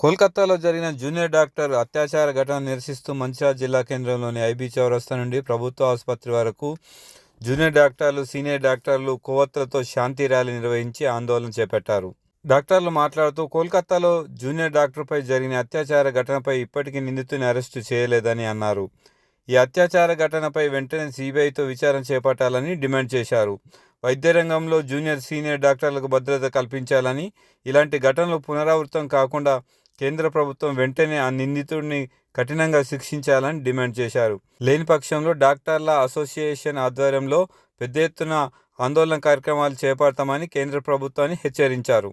కోల్కతాలో జరిగిన junior doctor అత్యాచార ఘటన నిరసిస్తూ మంచిర్యాల జిల్లా కేంద్రంలోని ఐబీ చౌరస్తా నుండి ప్రభుత్వ ఆసుపత్రి వరకు జూనియర్ డాక్టర్లు సీనియర్ డాక్టర్లు కొవ్వొత్తులతో శాంతి ర్యాలీ నిర్వహించి ఆందోళన చేపట్టారు. డాక్టర్లు మాట్లాడుతూ కోల్కతాలో జూనియర్ డాక్టర్పై జరిగిన అత్యాచార ఘటనపై ఇప్పటికీ నిందితుని అరెస్టు చేయలేదని అన్నారు. ఈ అత్యాచార ఘటనపై వెంటనే సిబిఐతో విచారణ చేపట్టాలని డిమాండ్ చేశారు. వైద్య రంగంలో జూనియర్ సీనియర్ డాక్టర్లకు భద్రత కల్పించాలని ఇలాంటి ఘటనలు పునరావృతం కాకుండా కేంద్ర ప్రభుత్వం వెంటనే ఆ నిందితుడిని కఠినంగా శిక్షించాలని డిమాండ్ చేశారు లేని పక్షంలో డాక్టర్ల అసోసియేషన్ ఆధ్వర్యంలో పెద్ద ఎత్తున ఆందోళన కార్యక్రమాలు చేపడతామని కేంద్ర ప్రభుత్వాన్ని హెచ్చరించారు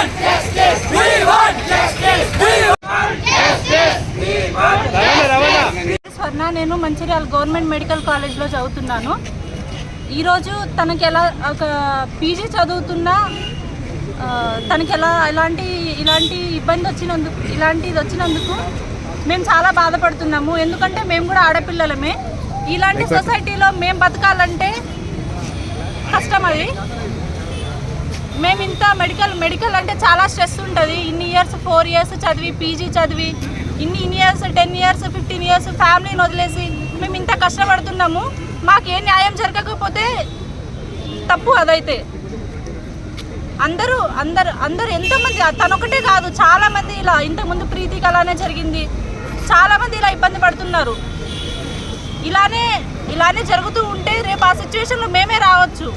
నేను మంచిర్యాల గవర్నమెంట్ మెడికల్ కాలేజ్లో చదువుతున్నాను. ఈరోజు తనకి ఎలా ఒక పీజీ చదువుతున్నా తనకి ఎలా ఎలాంటి ఇలాంటి ఇబ్బంది వచ్చినందుకు ఇలాంటిది వచ్చినందుకు మేము చాలా బాధపడుతున్నాము. ఎందుకంటే మేము కూడా ఆడపిల్లలమే. ఇలాంటి సొసైటీలో మేము బతకాలంటే కష్టం అది. మేము ఇంత మెడికల్ మెడికల్ అంటే చాలా స్ట్రెస్ ఉంటుంది. ఇన్ని ఇయర్స్ ఫోర్ ఇయర్స్ చదివి పీజీ చదివి ఇన్ని ఇన్ని years ten years fifteen years ఫ్యామిలీని వదిలేసి మేము ఇంత కష్టపడుతున్నాము మాకు ఏ న్యాయం జరగకపోతే తప్పు అదైతే. అందరూ అందరు అందరు ఎంతోమంది తనొకటే కాదు చాలామంది ఇలా ఇంతకుముందు ప్రీతికి అలానే జరిగింది. చాలామంది ఇలా ఇబ్బంది పడుతున్నారు. ఇలానే ఇలానే జరుగుతూ ఉంటే రేపు ఆ సిచ్యువేషన్లో మేమే రావచ్చు.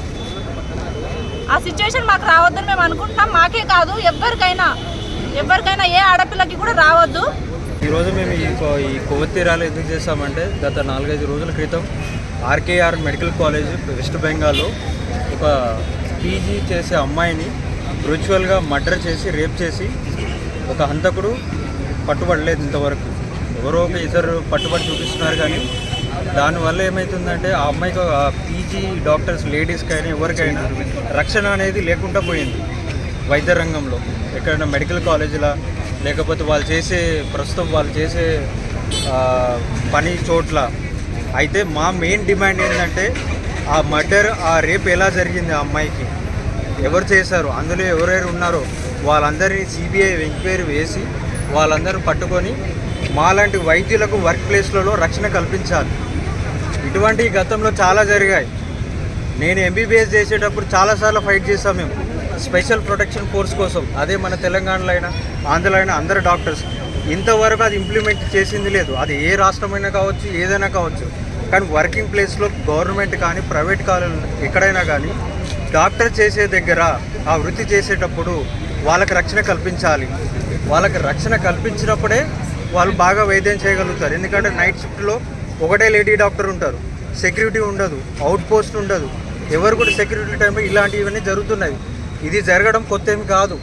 ఆ సిచ్యువేషన్ మాకు రావద్దని మేము అనుకుంటున్నాం మాకే కాదు ఎవరికైనా ఎవరికైనా ఏ ఆడపిల్లకి కూడా రావద్దు. ఈరోజు మేము ఈ కొ- ఈ కొవ్వొత్తి ఎందుకు చేస్తామంటే గత నాలుగైదు రోజుల క్రితం ఆర్కేఆర్ మెడికల్ కాలేజ్ వెస్ట్ బెంగాల్లో ఒక పీజీ చేసే అమ్మాయిని వర్చువల్గా మర్డర్ చేసి రేప్ చేసి ఒక హంతకుడు పట్టుబడలేదు ఇంతవరకు. ఎవరో ఒక ఇద్దరు పట్టుబడి చూపిస్తున్నారు కానీ దానివల్ల ఏమవుతుందంటే ఆ అమ్మాయికి ఆ పీజీ డాక్టర్స్ లేడీస్కి అయినా ఎవరికైనా రక్షణ అనేది లేకుండా పోయింది వైద్య రంగంలో. ఎక్కడైనా మెడికల్ కాలేజీల లేకపోతే వాళ్ళు చేసే ప్రస్తుతం వాళ్ళు చేసే పని చోట్ల. అయితే మా మెయిన్ డిమాండ్ ఏంటంటే ఆ మర్డర్ ఆ రేప్ ఎలా జరిగింది ఆ అమ్మాయికి? ఎవరు చేశారు? అందులో ఎవరెవరు ఉన్నారో వాళ్ళందరినీ సిబిఐ ఎంక్వైరీ వేసి వాళ్ళందరూ పట్టుకొని మాలాంటి వైద్యులకు వర్క్ ప్లేస్లలో రక్షణ కల్పించాలి. ఇటువంటి గతంలో చాలా జరిగాయి. నేను ఎంబీబీఎస్ చేసేటప్పుడు చాలాసార్లు ఫైట్ చేసాం మేము. స్పెషల్ ప్రొటెక్షన్ ఫోర్స్ కోసం అదే మన తెలంగాణలో అయినా ఆంధ్రలో అయినా అందరు డాక్టర్స్. ఇంతవరకు అది ఇంప్లిమెంట్ చేసింది లేదు. అది ఏ రాష్ట్రమైనా కావచ్చు ఏదైనా కావచ్చు. కానీ వర్కింగ్ ప్లేస్లో గవర్నమెంట్ కానీ ప్రైవేట్ కాలేజ్ ఎక్కడైనా కానీ డాక్టర్ చేసే దగ్గర ఆ వృత్తి చేసేటప్పుడు వాళ్ళకి రక్షణ కల్పించాలి. వాళ్ళకి రక్షణ కల్పించినప్పుడే వాళ్ళు బాగా వైద్యం చేయగలుగుతారు. ఎందుకంటే నైట్ షిఫ్ట్లో ఒకటే లేడీ డాక్టర్ ఉంటారు. సెక్యూరిటీ ఉండదు అవుట్ పోస్ట్ ఉండదు. ఎవరు కూడా సెక్యూరిటీ టైంలో ఇలాంటివన్నీ జరుగుతున్నాయి. ఇది జరగడం కొత్త ఏమి కాదు.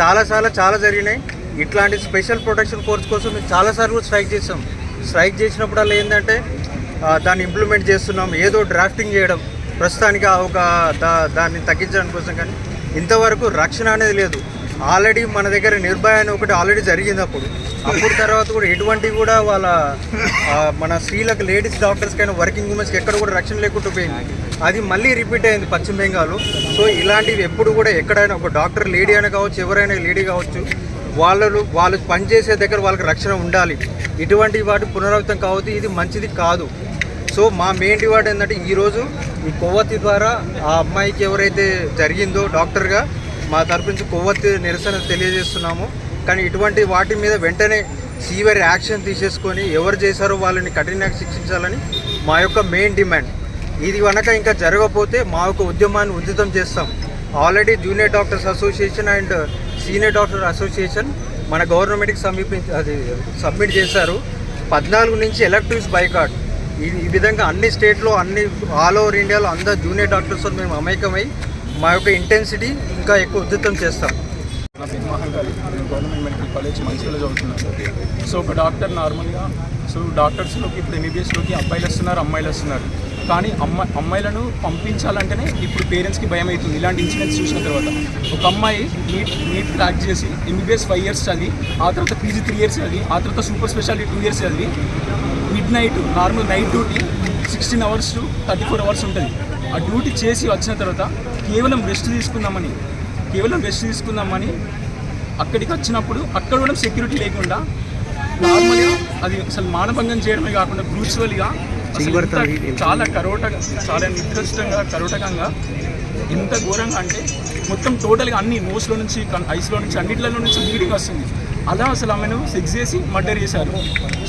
చాలాసార్లు చాలా జరిగినాయి. ఇట్లాంటి స్పెషల్ ప్రొటెక్షన్ కోర్స్ కోసం మేము చాలాసార్లు స్ట్రైక్ చేసాం. స్ట్రైక్ చేసినప్పుడల్లా ఏంటంటే దాన్ని ఇంప్లిమెంట్ చేస్తున్నాం. ఏదో డ్రాఫ్టింగ్ చేయడం. ప్రస్తుతానికి ఆ ఒక దా దాన్ని తగ్గించడం కోసం కానీ ఇంతవరకు రక్షణ అనేది లేదు. ఆల్రెడీ మన దగ్గర నిర్భయ అని ఒకటి ఆల్రెడీ జరిగింది అప్పుడు అప్పుడు తర్వాత కూడా ఎటువంటి కూడా వాళ్ళ మన స్త్రీలకు లేడీస్ డాక్టర్స్ కైనా వర్కింగ్ ఉమెన్స్కి ఎక్కడ కూడా రక్షణ లేకుండా పోయింది. అది మళ్ళీ రిపీట్ అయింది పశ్చిమ బెంగాల్ సో ఇలాంటివి ఎప్పుడు కూడా ఎక్కడైనా ఒక డాక్టర్ లేడీ అయినా కావచ్చు ఎవరైనా లేడీ కావచ్చు వాళ్ళు వాళ్ళు పనిచేసే దగ్గర వాళ్ళకి రక్షణ ఉండాలి. ఇటువంటి వాటి పునరావృతం కావద్దు ఇది మంచిది కాదు. సో మా మెయిన్ డివార్డ్ ఏంటంటే ఈరోజు ఈ కొవ్వొత్తి ద్వారా ఆ అమ్మాయికి ఎవరైతే జరిగిందో డాక్టర్గా మా తరపు నుంచి కొవ్వొత్తి నిరసన తెలియజేస్తున్నాము. కానీ ఇటువంటి వాటి మీద వెంటనే సీవియర్ యాక్షన్ తీసేసుకొని ఎవరు చేశారో వాళ్ళని కఠినంగా శిక్షించాలని మా యొక్క మెయిన్ డిమాండ్ ఇది కనుక ఇంకా జరగకపోతే మా యొక్క ఉద్యమాన్ని ఉద్యతం చేస్తాం. Already junior doctors association and senior doctor association మన గవర్నమెంట్కి సమీపించి అది సబ్మిట్ చేశారు. పద్నాలుగు నుంచి ఎలక్టివ్స్ బైకాట్ ఈ ఈ విధంగా అన్ని స్టేట్లో అన్ని ఆల్ ఓవర్ ఇండియాలో అందరు జూనియర్ డాక్టర్స్తో మేము అమైకమై మా యొక్క ఇంటెన్సిటీ ఇంకా ఎక్కువ ఉధృతం చేస్తాం. నా పేరు మహంకాళి నేను గవర్నమెంట్ మెడికల్ కాలేజ్ మంచిగా చదువుతున్నాను. సో ఒక డాక్టర్ నార్మల్గా సో డాక్టర్స్లోకి ఇప్పుడు ఎంబీబీఎస్లోకి అబ్బాయిలు వస్తున్నారు అమ్మాయిలు వస్తున్నారు. కానీ అమ్మాయి అమ్మాయిలను పంపించాలంటేనే ఇప్పుడు పేరెంట్స్కి భయం అవుతుంది. ఇలాంటి ఇన్సిడెంట్స్ చూసిన తర్వాత ఒక అమ్మాయి నీట్ నీట్ క్రాక్ చేసి ఎంబీబీఎస్ ఫైవ్ ఇయర్స్ చదివి ఆ తర్వాత పీజీ త్రీ ఇయర్స్ చదివి ఆ తర్వాత సూపర్ స్పెషాలిటీ టూ ఇయర్స్ చదివి midnight normal night duty sixteen hours to thirty four hours ఉంటుంది. ఆ డ్యూటీ చేసి వచ్చిన తర్వాత కేవలం రెస్ట్ తీసుకుందామని కేవలం రెస్ట్ తీసుకుందామని అక్కడికి వచ్చినప్పుడు అక్కడ కూడా సెక్యూరిటీ లేకుండా నార్మల్గా అది అసలు మానభంగం చేయడమే కాకుండా బ్రూచువల్గా చాలా కరోట చాలా నికృష్టంగా కరోటకంగా ఎంత ఘోరంగా అంటే మొత్తం టోటల్గా అన్ని నోస్లో నుంచి ఐస్లో నుంచి అన్నిట్లలో నుంచి బ్లీడింగ్ వస్తుంది. అలా అసలు ఆమెను సెక్స్ చేసి మర్డర్ చేశారు.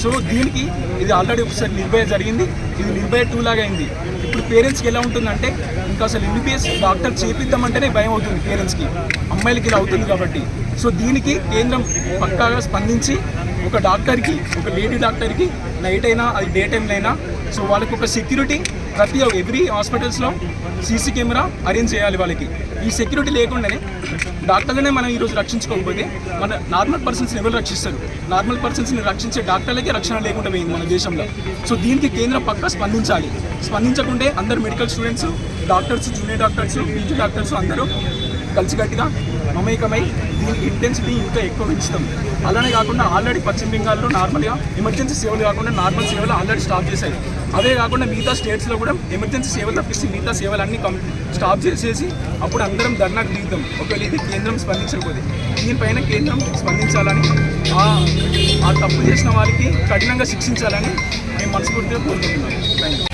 సో దీనికి ఇది ఆల్రెడీ ఒకసారి నిర్భయ జరిగింది. ఇది నిర్భయ టూ లాగా అయింది. ఇప్పుడు పేరెంట్స్కి ఎలా ఉంటుందంటే ఇంకా అసలు ఎంబీబీఎస్ డాక్టర్ చేపిద్దామంటేనే భయం అవుతుంది పేరెంట్స్కి. అమ్మాయిలకి ఇలా అవుతుంది కాబట్టి. సో దీనికి కేంద్రం పక్కాగా స్పందించి ఒక డాక్టర్కి ఒక లేడీ డాక్టర్కి నైట్ అయినా అది డే టైంలో అయినా సో వాళ్ళకి ఒక సెక్యూరిటీ ప్రతి ఎవ్రీ హాస్పిటల్స్లో సీసీ కెమెరా అరేంజ్ చేయాలి వాళ్ళకి. ఈ సెక్యూరిటీ లేకుండానే డాక్టర్లనే మనం ఈరోజు రక్షించుకోకపోతే మన నార్మల్ పర్సన్స్ని ఎవరు రక్షిస్తారు? నార్మల్ పర్సన్స్ని రక్షించే డాక్టర్లకే రక్షణ లేకుండా పోయింది మన దేశంలో. సో దీనికి కేంద్రం పక్క స్పందించాలి. స్పందించకుంటే అందరు medical students doctors junior doctors PG doctors అందరూ కలిసికట్టుగా మమేకమై దీని ఇంటెన్సిటీ ఇంకా ఎక్కువ పెంచుతాం. అలానే కాకుండా ఆల్రెడీ పశ్చిమ బెంగాల్లో నార్మల్గా ఎమర్జెన్సీ సేవలు కాకుండా నార్మల్ సేవలు ఆల్రెడీ స్టాప్ చేశాయి. అదే కాకుండా మిగతా స్టేట్స్లో కూడా ఎమర్జెన్సీ సేవలు తప్పిస్తే మిగతా సేవలన్నీ కం స్టాప్ చేసేసి అప్పుడు అందరం ధర్నాకు దిగుతాం. ఒకవేళ ఇది కేంద్రం స్పందించకపోతే. దీనిపైన కేంద్రం స్పందించాలని ఆ ఆ తప్పు చేసిన వారికి కఠినంగా శిక్షించాలని మేము మనస్ఫూర్తిగా కోరుకుంటున్నాం. Thank you